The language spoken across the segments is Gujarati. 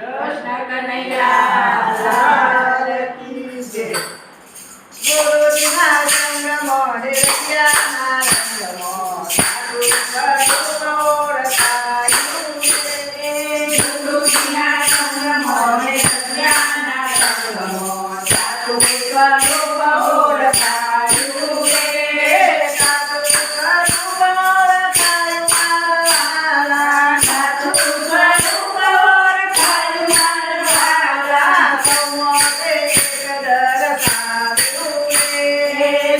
કૃષ્ણ કનૈયા.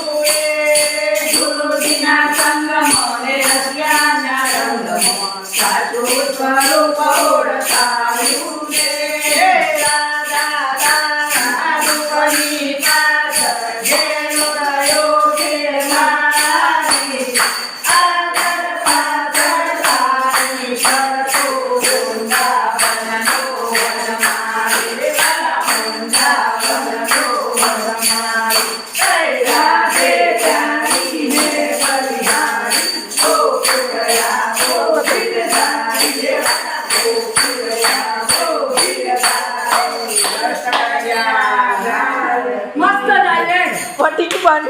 Aleluia.